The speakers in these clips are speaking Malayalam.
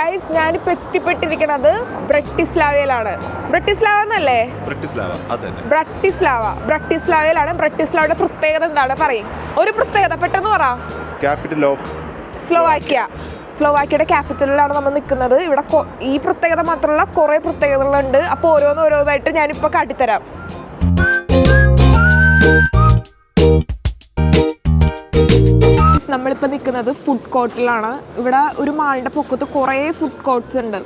ഗൈസ് ഞാനിപ്പോൾ എത്തിപ്പെട്ടിരിക്കണത് ബ്രട്ടിസ്ലാവയിലാണ്. ബ്രട്ടിസ്ലാവ എന്നല്ലേ? ബ്രട്ടിസ്ലാവ ബ്രട്ടിസ്ലാവയിലാണ്. ബ്രട്ടിസ്ലാവയുടെ പ്രത്യേകത എന്താണ്? പറയും. ഒരു പ്രത്യേകത പെട്ടെന്ന് പറ. Capital of Slovakia. സ്ലോവാക്യയുടെ ക്യാപിറ്റലിലാണ് നമ്മൾ നിൽക്കുന്നത്. ഇവിടെ ഈ പ്രത്യേകത മാത്രമല്ല കുറേ പ്രത്യേകതകളുണ്ട്. അപ്പോൾ ഓരോന്ന് ഓരോന്നായിട്ട് ഞാനിപ്പോൾ കാട്ടിത്തരാം. നമ്മളിപ്പോൾ നിൽക്കുന്നത് ഫുഡ് കോർട്ടിലാണ് ഇവിടെ ഒരു മാളിന്റെ പൊക്കത്ത് കുറേ ഫുഡ് കോർട്ട്സ് ഉണ്ട്.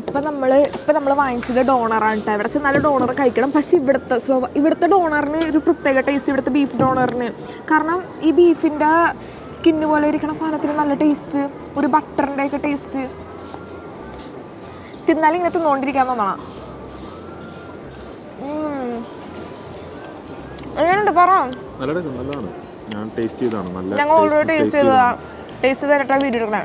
ഇപ്പം നമ്മൾ ഇപ്പം നമ്മൾ വാങ്ങിച്ചത് ഡോണറാണ് കേട്ടോ. ഇവിടെ ചെന്നാൽ ഡോണർ കഴിക്കണം. പക്ഷേ ഇവിടുത്തെ സ്ലോ ഇവിടുത്തെ ഡോണറിന് ഒരു പ്രത്യേക ടേസ്റ്റ് ഇവിടുത്തെ ബീഫ് ഡോണറിന്. കാരണം ഈ ബീഫിന്റെ സ്കിന്ന് പോലെ ഇരിക്കുന്ന സാധനത്തിന് നല്ല ടേസ്റ്റ് ഒരു ബട്ടറിന്റെ ഒക്കെ ടേസ്റ്റ് തിന്നാലും ഇങ്ങനെ തിന്നുകൊണ്ടിരിക്കാൻ തോന്നണം. എങ്ങനെയുണ്ട് പറ? ഞാൻ ടേസ്റ്റ് ചെയ്തതാണ്. നല്ല ഞങ്ങൾ ഓൾറെഡി ടേസ്റ്റ് ചെയ്തതാണ്. ടേസ്റ്റ് ചെയ്തിട്ടാണ് വീഡിയോ എടുക്കണേ.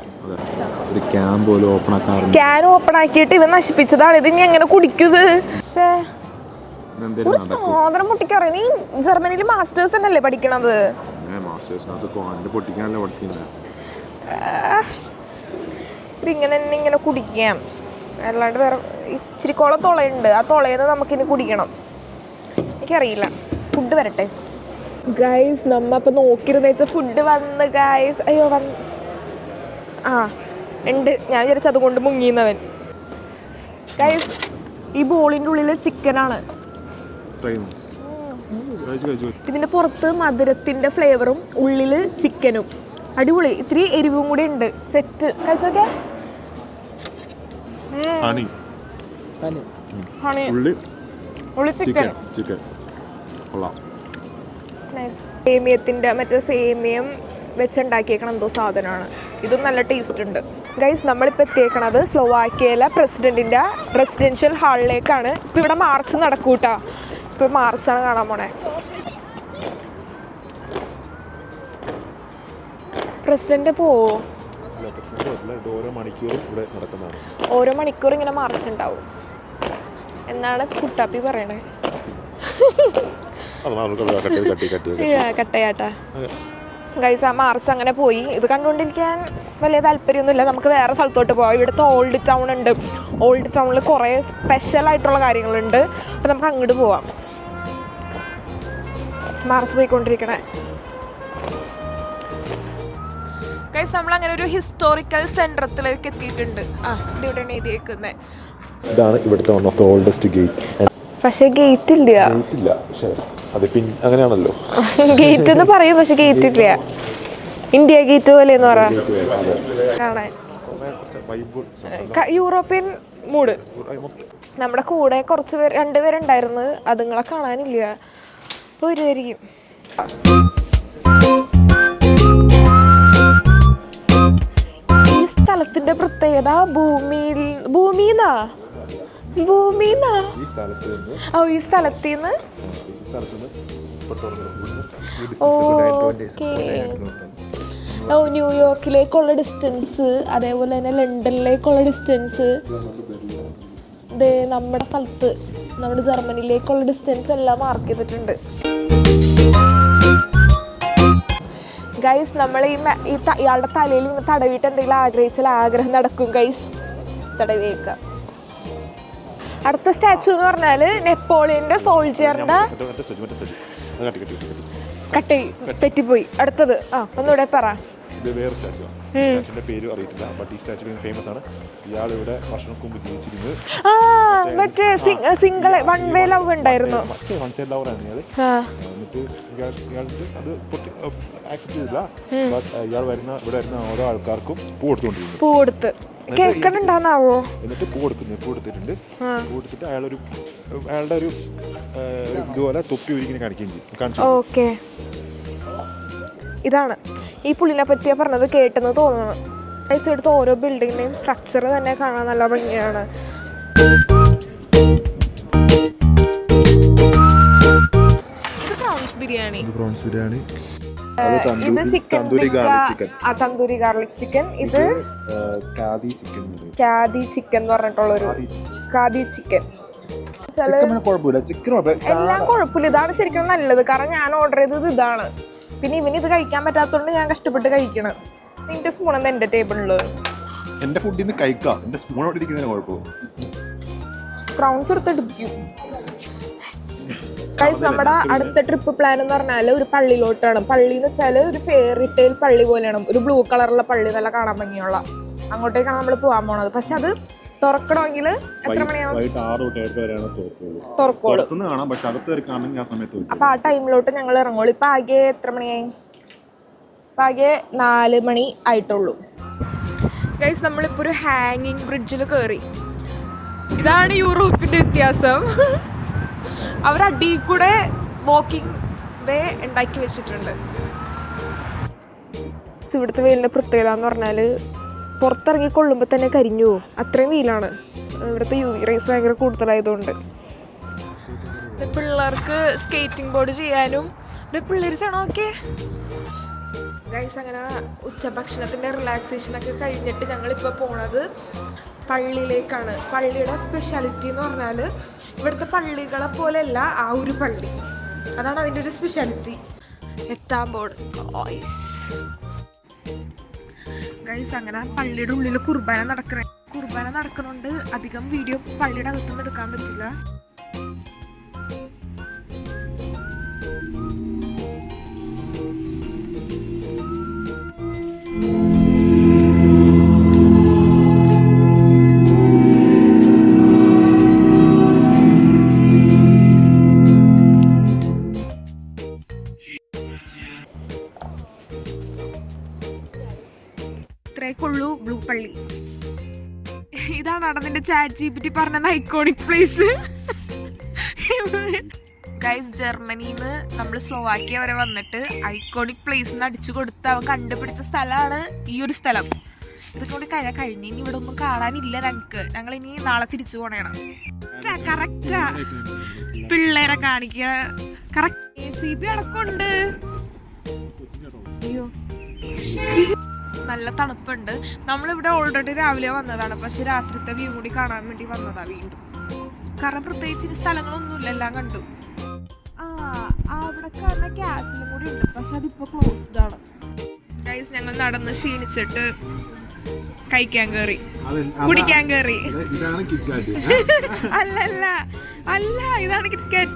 ഒരു ക്യാൻ പോലും ഓപ്പൺ ആക്കാറുണ്ട് ക്യാൻ ഓപ്പൺ ആക്കിയിട്ട് ഇവൻ നശിപ്പിച്ചതാണ്. ഇത് ഇനി എങ്ങനെ കുടിക്കുന്നത് പക്ഷേ ഒരു സാധനം പൊട്ടിക്കറിയാം നീ ജർമ്മനിയിൽ മാസ്റ്റേഴ്സ് തന്നെയല്ലേ പഠിക്കണത്? ഇതിങ്ങനെ തന്നെ ഇങ്ങനെ കുടിക്കാം. അല്ലാണ്ട് വേറെ ഇച്ചിരി കുളം തുളയുണ്ട്. ആ തുളയെന്ന് നമുക്കിനി കുടിക്കണം. എനിക്കറിയില്ല. ഫുഡ് വരട്ടെ. ഗൈസ് നമ്മ അപ്പം നോക്കിയിരുന്ന. വെച്ചാൽ ഫുഡ് വന്ന് ഗൈസ് അയ്യോ വന്ന് ആ ഉണ്ട്. ഞാൻ വിചാരിച്ചു അതുകൊണ്ട് മുങ്ങിയെന്നവൻ ഗൈസ് ഈ ബോളിന്റെ ഉള്ളിൽ ചിക്കനാണ്. ഇതിന്റെ പുറത്ത് മധുരത്തിന്റെ ഫ്ലേവറും ഉള്ളിൽ ചിക്കനും. അടിപൊളി. ഇത്തിരി എരിവും കൂടി ഉണ്ട്. സെറ്റ് കഴിച്ചോക്കെ ഉള്ളി ചിക്കൻ. ചിക്കൻ. ചിക്കൻ. സേമിയത്തിന്റെ മറ്റേ സേമിയം വെച്ചുണ്ടാക്കിയേക്കണ എന്തോ സാധനമാണ്. ഇതും നല്ല ടേസ്റ്റ് ഉണ്ട്. ഗൈസ് നമ്മളിപ്പോൾ എത്തിയേക്കണത് സ്ലോവാക്കിയയിലെ പ്രസിഡന്റിന്റെ റെസിഡൻഷ്യൽ ഹാളിലേക്കാണ് ഇപ്പം ഇവിടെ മാർച്ച് നടക്കൂട്ടാ. ഇപ്പോൾ മാർച്ചാണ് കാണാൻ പോണേ. പ്രസിഡന്റ് പോവോ ഓരോ മണിക്കൂർ ഇങ്ങനെ മാർച്ച് ഉണ്ടാവും. എന്നാണ് കുട്ടാപ്പി പറയണേ. കട്ടയാട്ടാ. ഗൈസ് ആ മാർച്ച് അങ്ങനെ പോയി. ഇത് കണ്ടുകൊണ്ടിരിക്കാൻ വലിയ താല്പര്യമൊന്നുമില്ല. നമുക്ക് വേറെ സ്ഥലത്തോട്ട് പോകാം ഇവിടുത്തെ ഓൾഡ് ടൗൺ ഉണ്ട്. ഓൾഡ് ടൗണിൽ കുറേ സ്പെഷ്യൽ ആയിട്ടുള്ള കാര്യങ്ങളുണ്ട്. അപ്പോൾ നമുക്ക് അങ്ങോട്ട് പോവാം. മാർച്ച് പോയിക്കൊണ്ടിരിക്കണേ. ഗൈസ് നമ്മൾ അങ്ങനെ ഒരു ഹിസ്റ്റോറിക്കൽ സെന്ററത്തിലേക്ക് എത്തിയിട്ടുണ്ട്. ആ ഇവിടെയാണ് എഴുതിയേക്കുന്നത് ഇതാണ് ഇവിടുത്തെ one of the oldest gate പക്ഷേ ഗേറ്റ് ഇല്ല. ഗേറ്റ് ഇല്ല. പക്ഷേ അത് പിൻ അങ്ങനെയാണല്ലോ. ഗേറ്റ് എന്ന് പറയും പക്ഷെ ഗേറ്റ് ഇല്ല ഇന്ത്യ ഗേറ്റ് പോലെ എന്ന് പറയാം കാണാൻ യൂറോപ്യൻ മൂഡ് നമ്മുടെ കൂടെ കുറച്ച് പേര് രണ്ടുപേരുണ്ടായിരുന്നു അതുങ്ങളെ കാണാനില്ല. അപ്പോൾ വരുമായിരിക്കും ഈ സ്ഥലത്തിന്റെ പ്രത്യേകത ഭൂമിയിൽ ഭൂമിന്നാ? ഭൂമിന്നാ? ഓ ഈ സ്ഥലത്തിൽ ഓ ന്യൂയോർക്കിലേക്കുള്ള ഡിസ്റ്റൻസ് അതേപോലെ തന്നെ ലണ്ടനിലേക്കുള്ള ഡിസ്റ്റൻസ് നമ്മുടെ സ്ഥലത്ത് നമ്മുടെ ജർമ്മനിയിലേക്കുള്ള ഡിസ്റ്റൻസ് എല്ലാം മാർക്ക് ചെയ്തിട്ടുണ്ട്. ഗൈസ് നമ്മൾ ഈ ഇയാളുടെ തലയിൽ ഇങ്ങനെ തടവിയിട്ട് എന്തെങ്കിലും ആഗ്രഹിച്ചാൽ ആഗ്രഹം നടക്കും ഗൈസ് തടവിയേക്ക. അടുത്ത സ്റ്റാച്ചു എന്ന് പറഞ്ഞാൽ നെപ്പോളിയന്റെ സോൾജിയറിന്റെ കട്ട്. തെറ്റിപ്പോയി. അടുത്തത്. ആ ഒന്നുകൂടെ പറ. ഇത് വേറെ സ്റ്റാച്ചു ആണ്. സ്റ്റാച്ചുവിന്റെ പേര് അറിയത്തില്ല. ബട്ട് ഈ സ്റ്റാച്ചു ഫേമസ് ആണ്. ഇയാൾ ഇവിടെ വർഷങ്ങൾക്ക് മുമ്പ് ജീവിച്ചിരുന്നത് മറ്റേ സിംഗിൾ വൺ വേ ലവ് ഉണ്ടായിരുന്നു. വൺ സൈഡ് ആണ് ഇയാൾ എന്നിട്ട് ഇയാൾ ഇയാൾക്ക് അത് ആക്സെപ്റ്റ് ചെയ്തില്ല. ബട്ട് ഇയാൾ വരുന്ന ഇവിടെ വരുന്ന ഓരോ ആൾക്കാർക്കും പൂ കൊടുത്തുകൊണ്ടിരുന്നു പൂ കൊടുത്ത് കേൾക്കണുണ്ടാവോ എന്നിട്ട് പൂ കൊടുക്കുന്നു പൂ കൊടുത്തിട്ടുണ്ട്. പൂ കൊടുത്തിട്ട് അയാളൊരു അയാളുടെ ഒരു ഇതുപോലെ തൊപ്പി ഒരിക്കലും കാണിക്കുകയും ചെയ്യും. കാണിച്ചു ഓക്കെ. ഇതാണ്. ഈ പുള്ളിനെ പറ്റിയാ പറഞ്ഞത് കേട്ടെന്ന് തോന്നുന്നു ഐസ് എടുത്ത് ഓരോ ബിൽഡിങ്ങിന്റെയും സ്ട്രക്ചർ തന്നെ കാണാൻ നല്ല ഭംഗിയാണ്. ബിരിയാണി. പ്രോൺസ് ബിരിയാണി. ഇത് ചിക്കൻ തന്തൂരി ഗാർലിക് ചിക്കൻ ആ തന്തൂരി ഗാർലിക് ചിക്കൻ ഇത് കാദി ചിക്കൻ കാദി ചിക്കൻ എന്ന് പറഞ്ഞിട്ടുള്ളൊരു കാദി ചിക്കൻ ചില എല്ലാം കുഴപ്പമില്ല. ഇതാണ് ശരിക്കും നല്ലത്. കാരണം ഞാൻ ഓർഡർ ചെയ്തത് ഇതാണ്. പിന്നെ ഇവന് ഇത് കഴിക്കാൻ പറ്റാത്തതുകൊണ്ട് ഞാൻ കഷ്ടപ്പെട്ട് കഴിക്കണം. നിന്റെ സ്പൂൺ എന്താ എന്റെ ടേബിളിൽ എന്റെ ഫുഡിൽ നിന്ന് കഴിക്കാം. എന്റെ സ്പൂൺ അവിടെ ഇരിക്കുന്നതിന് കുഴപ്പമില്ല. ക്രൗൺസ് എടുത്തെടുക്കും ഗൈസ് നമ്മുടെ അടുത്ത ട്രിപ്പ് പ്ലാൻ എന്ന് പറഞ്ഞാൽ ഒരു പള്ളിയിലോട്ടാണ്. പള്ളി എന്ന് വെച്ചാൽ ഒരു ഫെയറി ടൈൽ പള്ളി പോലെയാണ്. ഒരു ബ്ലൂ കളറുള്ള പള്ളി നല്ല കാണാൻ ഭംഗിയുള്ള. അങ്ങോട്ടേക്കാണ് നമ്മൾ പോകാൻ പോണത്. പക്ഷെ അത് തുറക്കണമെങ്കിൽ എത്ര മണിയാവും? അപ്പൊ ആ ടൈമിലോട്ട് ഞങ്ങൾ ഇറങ്ങുള്ളൂ. ഇപ്പൊ ആകെ എത്ര മണിയായി ഇപ്പൊ ആകെ നാല് മണി ആയിട്ടുള്ളൂ. ഗൈസ് നമ്മളിപ്പോ ഒരു ഹാങ്ങിങ് ബ്രിഡ്ജിൽ കയറി ഇതാണ് യൂറോപ്പിന്റെ വ്യത്യാസം. അവർ അടി കൂടെ വാക്കിംഗ് വേ ഉണ്ടാക്കി വെച്ചിട്ടുണ്ട്. ഇവിടുത്തെ വെയിലിന്റെ പ്രത്യേകത എന്ന് പറഞ്ഞാൽ പുറത്തിറങ്ങി കൊള്ളുമ്പോൾ തന്നെ കരിഞ്ഞു പോകും അത്രയും വെയിലാണ്. ഇവിടുത്തെ യു വി റേസ് ഭയങ്കര കൂടുതലായതുകൊണ്ട്. പിള്ളേർക്ക് സ്കേറ്റിംഗ് ബോർഡ് ചെയ്യാനും ഇവിടെ പിള്ളേർ ചണമൊക്കെ ഗൈസ് അങ്ങനെ ഉച്ചഭക്ഷണത്തിന്റെ റിലാക്സേഷനൊക്കെ കഴിഞ്ഞിട്ട് ഞങ്ങളിപ്പോൾ പോണത് പള്ളിയിലേക്കാണ്. പള്ളിയുടെ സ്പെഷ്യാലിറ്റി എന്ന് പറഞ്ഞാൽ ഇവിടുത്തെ പള്ളികളെ പോലെയല്ല ആ ഒരു പള്ളി. അതാണ് അതിന്റെ ഒരു സ്പെഷ്യാലിറ്റി എത്താൻ ബോർഡ് ഗൈസ് ഗൈസ് അങ്ങനെ പള്ളിയുടെ ഉള്ളിൽ കുർബാന നടക്കുന്നത് കുർബാന നടക്കുന്നുണ്ട് അധികം വീഡിയോ പള്ളിയുടെ അകത്തുനിന്ന് എടുക്കാൻ പറ്റില്ല. പള്ളി ഇതാണ് നടന്നിന്റെ ചാറ്റ് ജി പി പറഞ്ഞ ഐക്കോണിക് പ്ലേസ് ഗൈസ് ജർമ്മനിന്ന് നമ്മൾ സ്ലോവാക്കിയ വരെ വന്നിട്ട് ഐക്കോണിക് പ്ലേസ് എന്ന് അടിച്ചു കൊടുത്ത് അവൻ കണ്ടുപിടിച്ച സ്ഥലമാണ് ഈ ഒരു സ്ഥലം. ഇതൊക്കെ കൂടി കഴിഞ്ഞ കഴിഞ്ഞ് ഇനി ഇവിടെ ഒന്നും കാണാനില്ല ഞങ്ങൾക്ക് ഞങ്ങൾ ഇനി നാളെ തിരിച്ചു പോണേണം. കറക്റ്റാ പിള്ളേരെ കാണിക്കുക കറക്റ്റ് സി ബി അടക്കമുണ്ട്. അയ്യോ. നല്ല തണുപ്പുണ്ട്. നമ്മളിവിടെ ഓൾറെഡി രാവിലെ വന്നതാണ്. പക്ഷെ രാത്രിത്തെ വ്യൂ കൂടി കാണാൻ വേണ്ടി വന്നതാ വീണ്ടും. കാരണം പ്രത്യേകിച്ച് ഇനി സ്ഥലങ്ങളൊന്നുമില്ല. എല്ലാം കണ്ടു. ആ അവിടെ കാരണം ക്യാസിലും കൂടി ഉണ്ട്. പക്ഷെ അതിപ്പോ ക്ലോസ്ഡ് ആണ്. ഗൈസ് ഞങ്ങൾ നടന്ന് ക്ഷീണിച്ചിട്ട് കഴിക്കാൻ കയറി കുടിക്കാൻ കയറി അല്ലല്ല. അല്ല ഇതാണ് കിറ്റ്കാറ്റ്